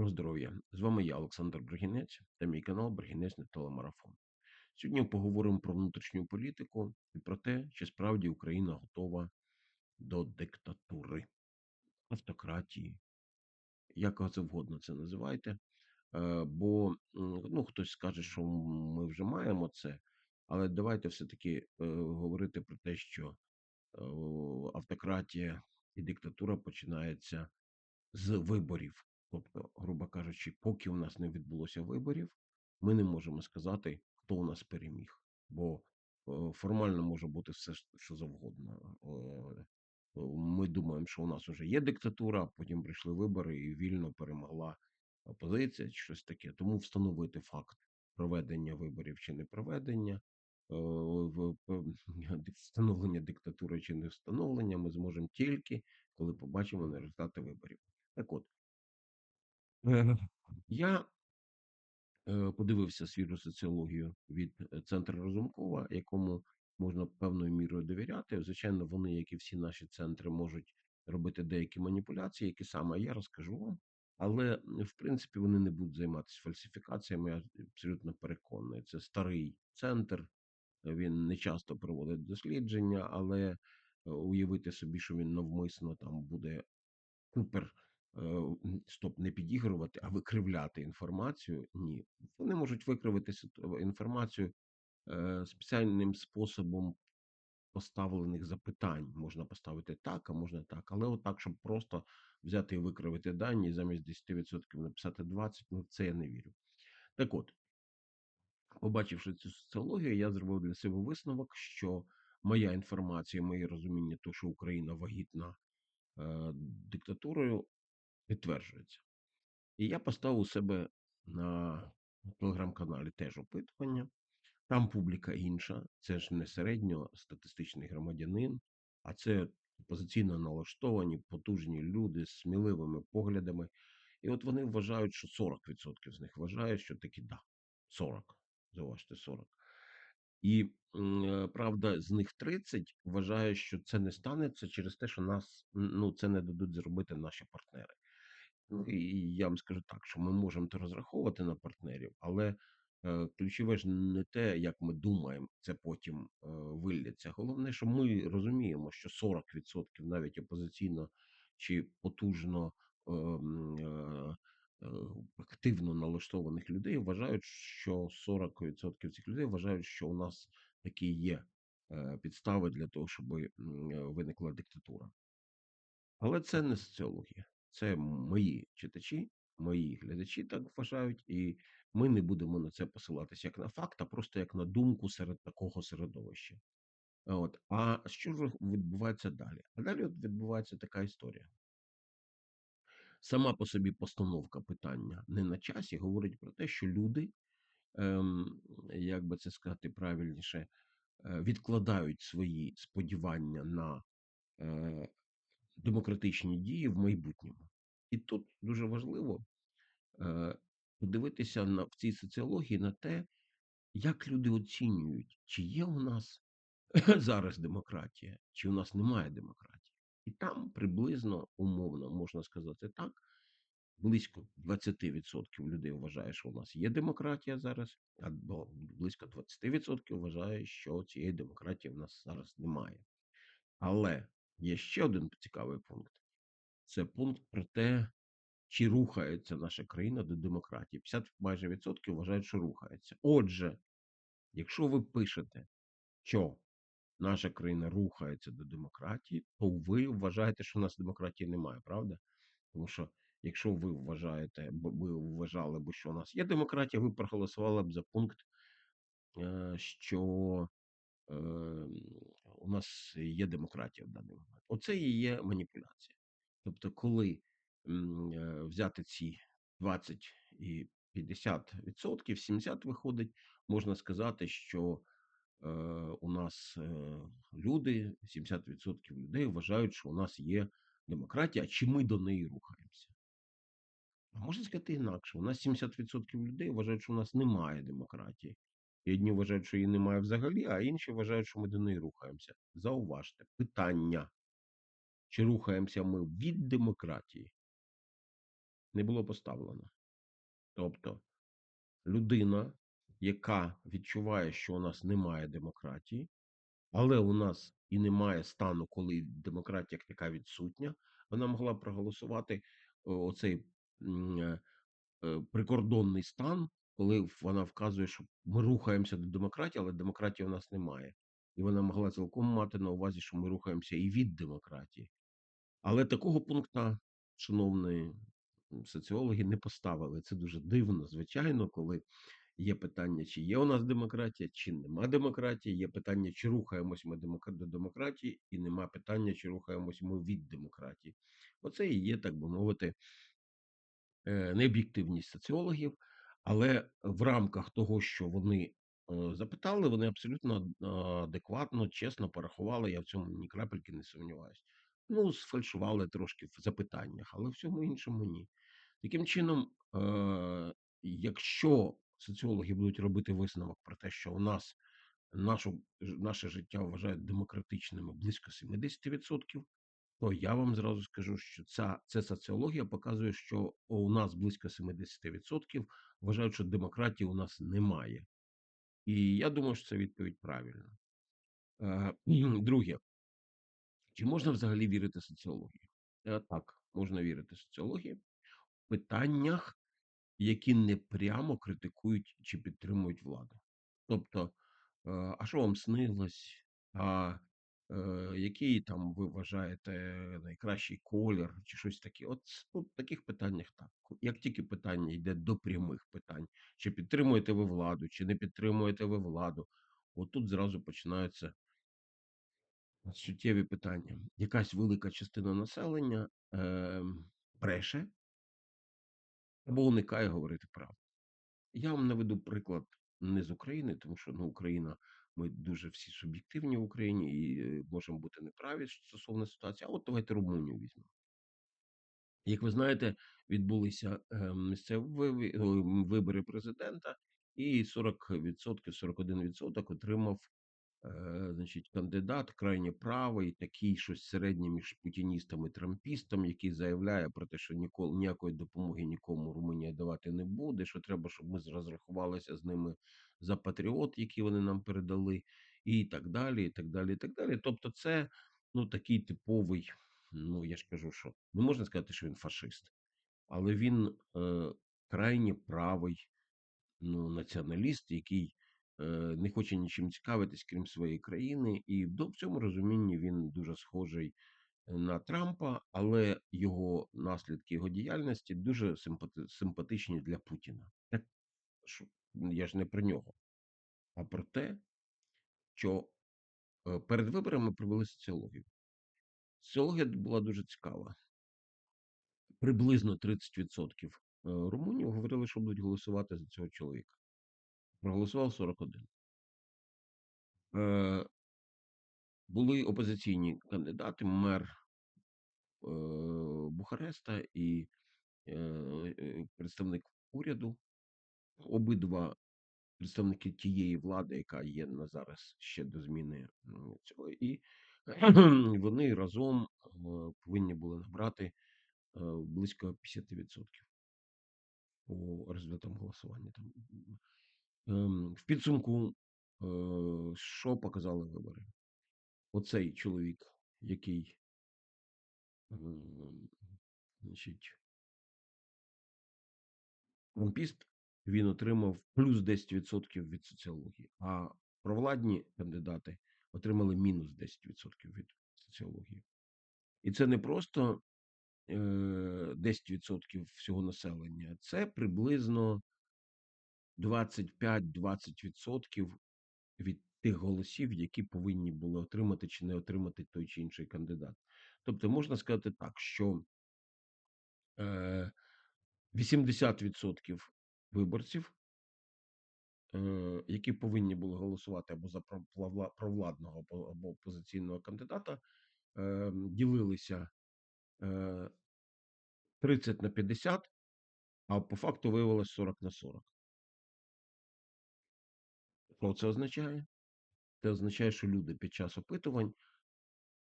Ну, здоров'я! З вами я, Олександр Бригінець, та мій канал Бригінець на телемарафон. Сьогодні поговоримо про внутрішню політику і про те, чи справді Україна готова до диктатури, автократії, як завгодно це називайте. Е, Бо ну, хтось скаже, що ми вже маємо це, але давайте все-таки е, говорити про те, що е, автократія і диктатура починається з виборів. Тобто, грубо кажучи, поки у нас не відбулося виборів, ми не можемо сказати, хто у нас переміг. Бо е, формально може бути все, що завгодно. Е, ми думаємо, що у нас вже є диктатура, потім прийшли вибори і вільно перемогла опозиція, щось таке. Тому встановити факт проведення виборів чи не проведення, е, встановлення диктатури чи не встановлення, ми зможемо тільки, коли побачимо результати виборів. Так от, я е, подивився свіжу соціологію від е, центру Разумкова, якому можна певною мірою довіряти. Звичайно, вони, як і всі наші центри, можуть робити деякі маніпуляції, які саме я розкажу вам. Але в принципі вони не будуть займатися фальсифікаціями. Я абсолютно переконаний. Це старий центр. Він не часто проводить дослідження, але е, уявити собі, що він навмисно там буде супер Е, стоп, не підігрувати, а викривляти інформацію. Ні, вони можуть викривити інформацію е, спеціальним способом поставлених запитань. Можна поставити так, а можна так. Але отак, щоб просто взяти і викривити дані, замість 10% написати 20%, ну це я не вірю. Так от, побачивши цю соціологію, я зробив для себе висновок, що моя інформація, моє розуміння, то, що Україна вагітна е, диктатурою, підтверджується. І я поставив у себе на телеграм-каналі теж опитування. Там публіка інша, це ж не середньостатистичний громадянин, а це позиційно налаштовані, потужні люди з сміливими поглядами. І от вони вважають, що 40% з них вважають, що таки да, 40, зауважте, 40. І е, правда, з них 30 вважає, що це не станеться через те, що нас ну це не дадуть зробити наші партнери. Ну і я вам скажу так, що ми можемо то розраховувати на партнерів, але е, ключове ж не те, як ми думаємо, це потім е, виллється. Головне, що ми розуміємо, що 40% навіть опозиційно чи потужно е, е, активно налаштованих людей вважають, що 40% цих людей вважають, що у нас такі є е, підстави для того, щоб виникла диктатура. Але це не соціологія. Це мої читачі, мої глядачі так вважають, і ми не будемо на це посилатися як на факт, а просто як на думку серед такого середовища. От. А що ж відбувається далі? А далі от відбувається така історія. Сама по собі постановка питання не на часі говорить про те, що люди, ем, як би це сказати правильніше, е, відкладають свої сподівання на е, демократичні дії в майбутньому. І тут дуже важливо е, подивитися на в цій соціології на те, як люди оцінюють, чи є у нас зараз демократія, чи у нас немає демократії. І там приблизно умовно можна сказати так. Близько 20% людей вважає, що у нас є демократія зараз, а близько 20% вважає, що цієї демократії в нас зараз немає. Але Є ще один цікавий пункт. Це пункт про те, чи рухається наша країна до демократії. 50 майже відсотків вважають, що рухається. Отже, якщо ви пишете, що наша країна рухається до демократії, то ви вважаєте, що у нас демократії немає, правда? Тому що якщо ви вважаєте, ви вважали б, що у нас є демократія, ви проголосували б за пункт, е, що у нас є демократія в даний момент. Оце і є маніпуляція. Тобто, коли е, взяти ці 20 і 50 відсотків, 70 виходить, можна сказати, що е, у нас е, люди, 70% людей вважають, що у нас є демократія, чи ми до неї рухаємося. А можна сказати інакше, у нас 70% людей вважають, що у нас немає демократії. І одні вважають, що її немає взагалі, а інші вважають, що ми до неї рухаємося. Зауважте, питання. Чи рухаємося ми від демократії, не було поставлено. Тобто людина, яка відчуває, що у нас немає демократії, але у нас і немає стану, коли демократія така відсутня, вона могла проголосувати оцей м, е, е, прикордонний стан, коли вона вказує, що ми рухаємося до демократії, але демократії у нас немає. І вона могла цілком мати на увазі, що ми рухаємося і від демократії. Але такого пункту, шановні соціологи, не поставили. Це дуже дивно, звичайно, коли є питання, чи є у нас демократія, чи нема демократії. Є питання, чи рухаємось ми до демократії, і нема питання, чи рухаємось ми від демократії. Оце і є, так би мовити, е, необ'єктивність соціологів, але в рамках того, що вони е, запитали, вони абсолютно е, адекватно, чесно порахували. Я в цьому ні крапельки не сумніваюся. Ну, сфальшували трошки в запитаннях, але всьому іншому ні. Таким чином, е, якщо соціологи будуть робити висновок про те, що у нас нашу, наше життя вважають демократичними близько 70%, то я вам зразу скажу, що ця, ця соціологія показує, що у нас близько 70% вважають, що демократії у нас немає. І я думаю, що це відповідь правильна. Е, Друге, чи можна взагалі вірити соціології? Е, Так, можна вірити соціології в питаннях, які не прямо критикують чи підтримують владу. Тобто, е, а що вам снилось? А який там ви вважаєте найкращий колір чи щось таке? От ну, в таких питаннях так. Як тільки питання йде до прямих питань, чи підтримуєте ви владу, чи не підтримуєте ви владу, от тут зразу починаються суттєві питання. Якась велика частина населення е, бреше або уникає говорити правду. Я вам наведу приклад не з України, тому що ну, Україна, ми дуже всі суб'єктивні в Україні і можемо бути неправі стосовно ситуації. А от давайте Румунію візьмемо. Як ви знаєте, відбулися е, місцеві вибори президента, і 40%, 41% отримав е, значить, кандидат крайньо правий, такий щось середнє між путіністом і трампістом, який заявляє про те, що ніколи ніякої допомоги нікому Румунія давати не буде. Що треба, щоб ми розрахувалися з ними за патріот, які вони нам передали, і так далі. І так далі, і так далі. Тобто, це ну такий типовий. Ну я ж кажу, що не можна сказати, що він фашист, але він е, крайні правий ну, націоналіст, який е, не хоче нічим цікавитись, крім своєї країни, і в цьому розумінні він дуже схожий на Трампа, але його наслідки його діяльності дуже симпатичні для Путіна. Так я ж не про нього, а про те, що е, перед виборами провели соціологію. Соціологія була дуже цікава. Приблизно 30% румунів говорили, що будуть голосувати за цього чоловіка. Проголосував 41. Е, були опозиційні кандидати, мер е, Бухареста і е, е, представник уряду. Обидва представники тієї влади, яка є на зараз ще до зміни цього, і вони разом е, повинні були набрати е, близько 50% по результатам голосування. Ем, В підсумку, е, що показали вибори? Оцей чоловік, який ем, значить, трампіст, він отримав плюс 10% від соціології, а провладні кандидати отримали мінус 10% від соціології. І це не просто е, 10% всього населення, це приблизно 25-20% від тих голосів, які повинні були отримати чи не отримати той чи інший кандидат. Тобто можна сказати так, що е, 80% виборців, е, які повинні були голосувати або за провладного або опозиційного кандидата, е, ділилися е, 30 на 50, а по факту виявилось 40 на 40. Що це означає? Це означає, що люди під час опитувань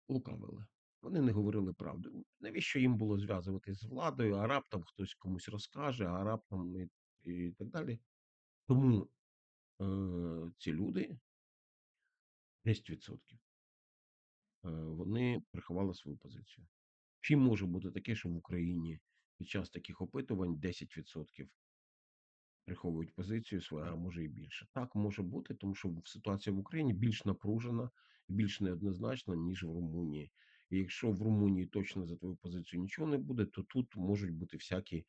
лукавили. Вони не говорили правду. Навіщо їм було зв'язуватись з владою, а раптом хтось комусь розкаже, а раптом і, і так далі. Тому е, ці люди, 10%, е, вони приховали свою позицію. Чи може бути таке, що в Україні під час таких опитувань 10% приховують позицію свою, а може і більше. Так може бути, тому що ситуація в Україні більш напружена, більш неоднозначна, ніж в Румунії. І якщо в Румунії точно за твою позицію нічого не буде, то тут можуть бути всякі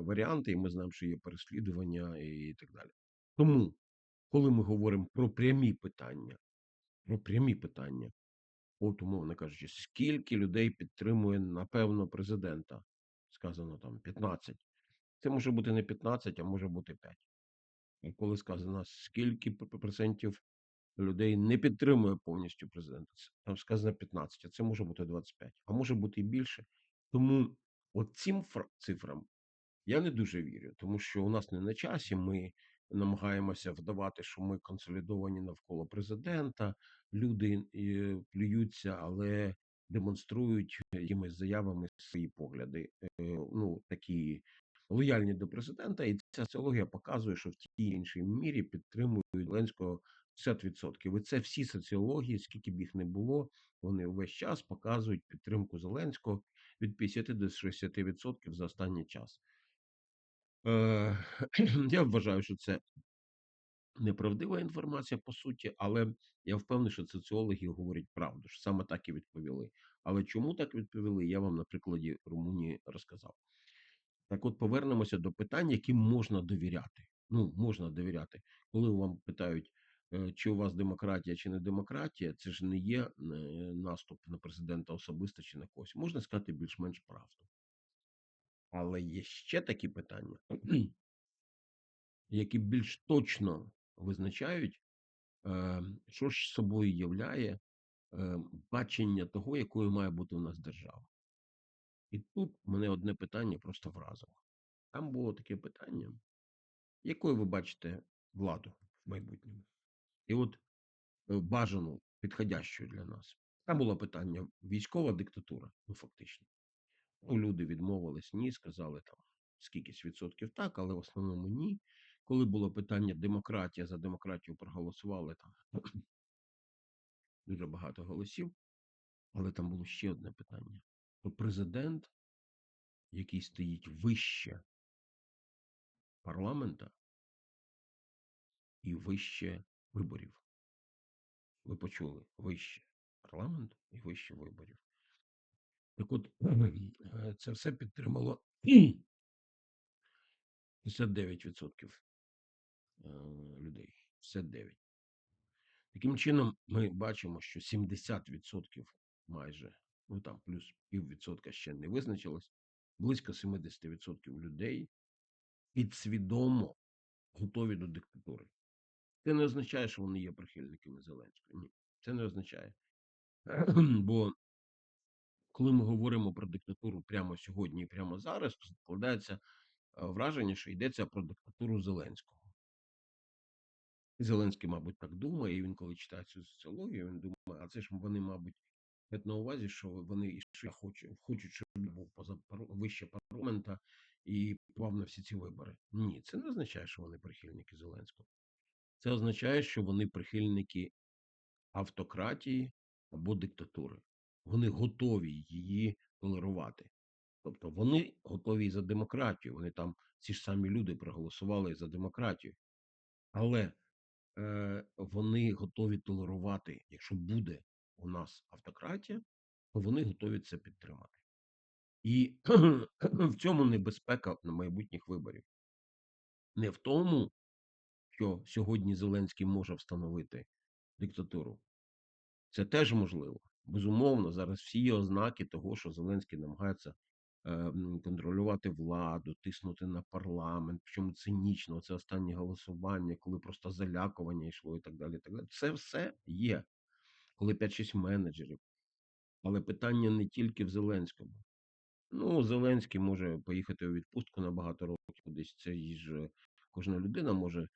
варіанти, і ми знаємо, що є переслідування і так далі. Тому, коли ми говоримо про прямі питання, про прямі питання, от умовно кажучи, скільки людей підтримує, напевно, президента, сказано там 15. Це може бути не 15, а може бути 5. І коли сказано, скільки процентів людей не підтримує повністю президента, там сказано 15, а це може бути 25, а може бути і більше. Тому от цим фра- цифрам я не дуже вірю, тому що у нас не на часі. Ми намагаємося вдавати, що ми консолідовані навколо президента. Люди е, плюються, але демонструють якимись заявами свої погляди. Е, ну такі лояльні до президента, і ця соціологія показує, що в тій іншій мірі підтримують Зеленського 50%. І це всі соціології, скільки б їх не було, вони увесь час показують підтримку Зеленського від 50 до 60% за останній час. Е, я вважаю, що це неправдива інформація по суті, але я впевнений, що соціологи говорять правду, що саме так і відповіли. Але чому так відповіли, я вам на прикладі Румунії розказав. Так от повернемося до питань, яким можна довіряти. Ну, можна довіряти. Коли вам питають, е, чи у вас демократія чи не демократія, це ж не є е, наступ на президента особисто чи на когось. Можна сказати більш-менш правду. Але є ще такі питання, які більш точно визначають, е, що ж собою являє е, бачення того, якою має бути у нас держава. І тут мене одне питання просто вразило. Там було таке питання, якою ви бачите владу в майбутньому? І от е, бажану, підходящу для нас. Там було питання військова диктатура, ну фактично. Ну, люди відмовились ні, сказали там скількись відсотків так, але в основному ні. Коли було питання демократія, за демократію проголосували там дуже багато голосів. Але там було ще одне питання: президент, який стоїть вище парламента і вище виборів. Ви почули вище парламенту і вище виборів. Так от е, це все підтримало 59% е, людей. 59. Таким чином, ми бачимо, що 70% майже, ну там плюс піввідсотка ще не визначилось, близько 70% людей підсвідомо готові до диктатури. Це не означає, що вони є прихильниками Зеленського. Ні, це не означає. Бо коли ми говоримо про диктатуру прямо сьогодні і прямо зараз, то складається е, враження, що йдеться про диктатуру Зеленського. Зеленський, мабуть, так думає, і він, коли читає цю соціологію, він думає, а це ж вони, мабуть, мають на увазі, що вони ще хочуть, хочуть, щоб був поза вище парламента і попав на всі ці вибори. Ні, це не означає, що вони прихильники Зеленського. Це означає, що вони прихильники автократії або диктатури. Вони готові її толерувати. Тобто вони готові за демократію. Вони там ці ж самі люди проголосували за демократію. Але е, вони готові толерувати, якщо буде у нас автократія, то вони готові це підтримати. І в цьому небезпека на майбутніх виборів. Не в тому, що сьогодні Зеленський може встановити диктатуру. Це теж можливо. Безумовно, зараз всі є ознаки того, що Зеленський намагається е, контролювати владу, тиснути на парламент, причому цинічно, це останнє голосування, коли просто залякування йшло і так далі. і Так далі. Це все є, коли 5-6 менеджерів. Але питання не тільки в Зеленському. Ну, Зеленський може поїхати у відпустку на багато років кудись. Це ж кожна людина може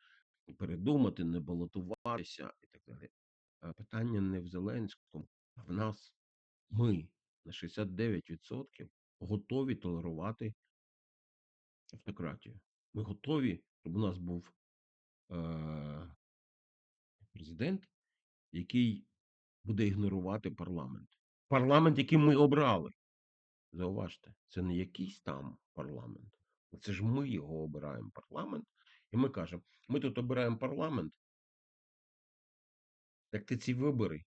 передумати, не балотуватися і так далі. Питання не в Зеленському, в нас. Ми на 69% готові толерувати автократію. Ми готові, щоб у нас був е- президент, який буде ігнорувати парламент. Парламент, який ми обрали. Зауважте, це не якийсь там парламент. Це ж ми його обираємо парламент. І ми кажемо: ми тут обираємо парламент. Так ти ці вибори,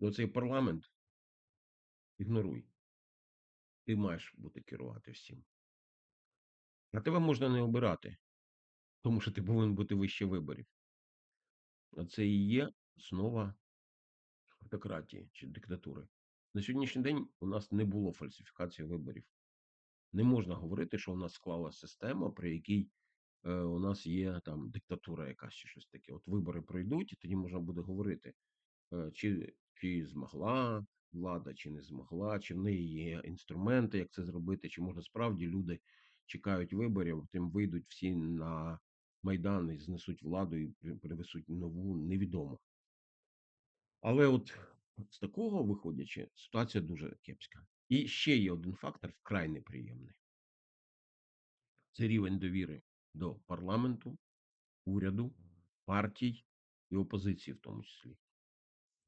до цей парламент ігноруй. Ти маєш бути керувати всім. А тебе можна не обирати, тому що ти повинен бути вище виборів. А це і є основа автократії чи диктатури. На сьогоднішній день у нас не було фальсифікації виборів. Не можна говорити, що у нас склалася система, при якій е, у нас є там диктатура якась чи щось таке. От вибори пройдуть, і тоді можна буде говорити, е, чи, чи змогла влада, чи не змогла, чи в неї є інструменти, як це зробити, чи може справді люди чекають виборів, потім вийдуть всі на Майдан і знесуть владу і при- привезуть нову, невідомо. Але от з такого виходячи, ситуація дуже кепська. І ще є один фактор вкрай неприємний. Це рівень довіри до парламенту, уряду, партій і опозиції, в тому числі.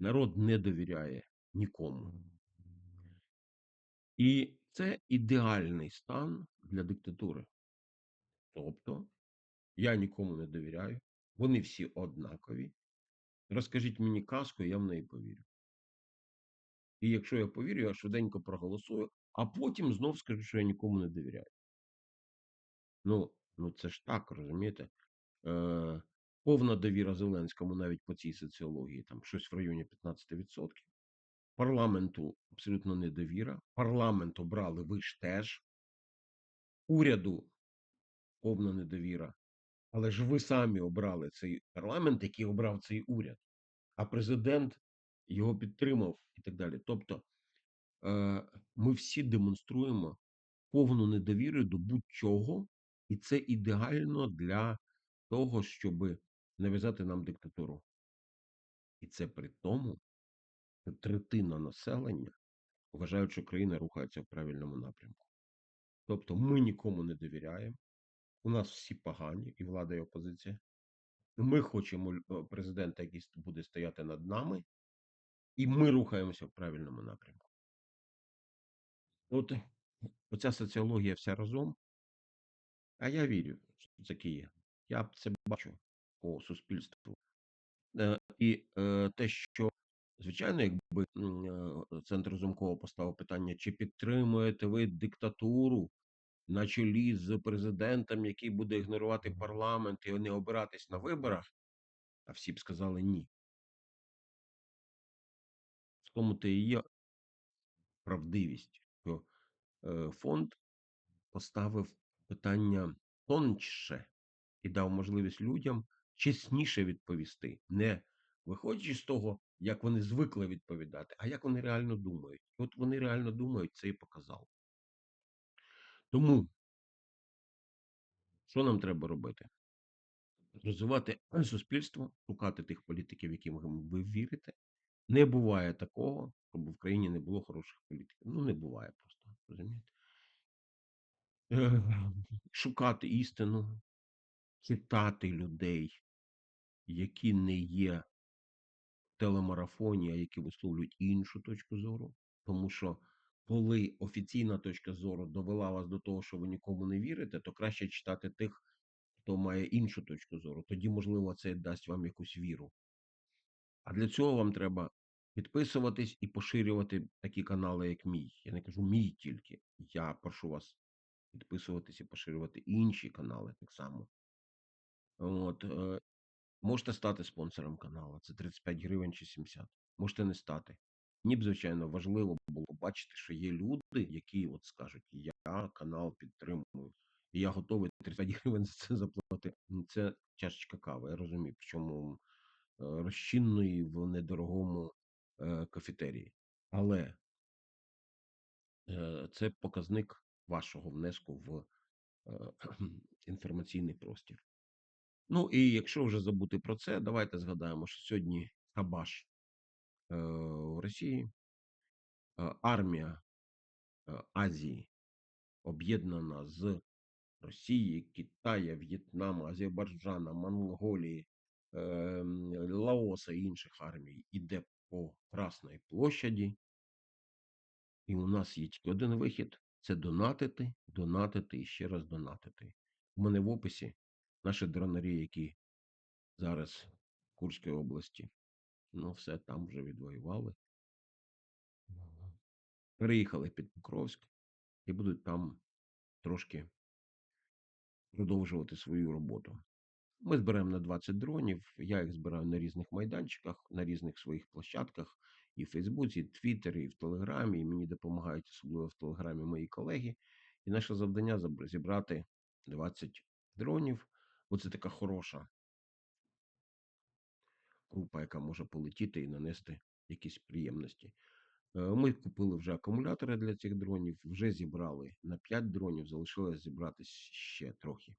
Народ не довіряє нікому. І це ідеальний стан для диктатури. Тобто, я нікому не довіряю, вони всі однакові. Розкажіть мені казку, я в неї повірю. І якщо я повірю, я швиденько проголосую, а потім знов скажу, що я нікому не довіряю. Ну, ну це ж так, розумієте? Е, повна довіра Зеленському навіть по цій соціології, там щось в районі 15%. Парламенту абсолютно недовіра. Парламент обрали ви ж теж. Уряду повна недовіра. Але ж ви самі обрали цей парламент, який обрав цей уряд, а президент його підтримав і так далі. Тобто е, ми всі демонструємо повну недовіру до будь-чого, і це ідеально для того, щоб нав'язати нам диктатуру. І це при тому, що третина населення вважають, що країна рухається в правильному напрямку. Тобто ми нікому не довіряємо, у нас всі погані, і влада, і опозиція. Ми хочемо е, президента, який буде стояти над нами, і ми рухаємося в правильному напрямку. От оця соціологія вся разом. А я вірю, що це є. Я це бачу по суспільству. Е, І е, те, що, звичайно, якби е, центр Разумкова поставив питання, чи підтримуєте ви диктатуру на чолі з президентом, який буде ігнорувати парламент і не обиратись на виборах, а всі б сказали ні. В тому то і є правдивість, що фонд поставив питання тоньше і дав можливість людям чесніше відповісти, не виходячи з того, як вони звикли відповідати, а як вони реально думають. От вони реально думають, це і показав. Тому що нам треба робити? Розвивати суспільство, шукати тих політиків, яким ви вірите. Не буває такого, щоб в країні не було хороших політиків. Ну, не буває просто, розумієте? Е, Шукати істину, читати людей, які не є телемарафоні, а які висловлюють іншу точку зору. Тому що коли офіційна точка зору довела вас до того, що ви нікому не вірите, то краще читати тих, хто має іншу точку зору. Тоді, можливо, це дасть вам якусь віру. А для цього вам треба підписуватись і поширювати такі канали, як мій. Я не кажу мій тільки. Я прошу вас підписуватись і поширювати інші канали так само. От, е, можете стати спонсором каналу. Це 35 гривень чи 70. Можете не стати. Мені б, звичайно, важливо було бачити, що є люди, які от скажуть, я канал підтримую, і я готовий 35 гривень за це заплатити. Це чашечка кави, я розумію, причому е, розчинної в недорогому е, кафетерії. Але е, це показник вашого внеску в інформаційний простір. Ну і якщо вже забути про це, давайте згадаємо, що сьогодні Хабаш е, в Росії, е, армія е, Азії, об'єднана з Росії, Китая, В'єтнама, Азербайджана, Монголії, ем, Лаоса і інших армій іде по Красній площаді, і у нас є тільки один вихід це донатити, донатити і ще раз донатити. У мене в описі наші дронарі, які зараз в Курській області, ну все там вже відвоювали. Переїхали під Покровськ і будуть там трошки продовжувати свою роботу. Ми зберемо на 20 дронів. Я їх збираю на різних майданчиках, на різних своїх площадках, і в Фейсбуці, і в Твіттері, і в Телеграмі. І мені допомагають особливо в Телеграмі мої колеги. І наше завдання зібрати 20 дронів, бо це така хороша група, яка може полетіти і нанести якісь приємності. Е, Ми купили вже акумулятори для цих дронів, вже зібрали на 5 дронів, залишилось зібрати ще трохи.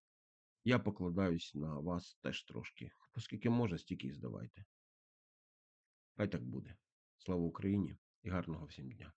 Я покладаюсь на вас теж трошки. Оскільки може, стільки і здавайте. Хай так буде. Слава Україні і гарного всім дня.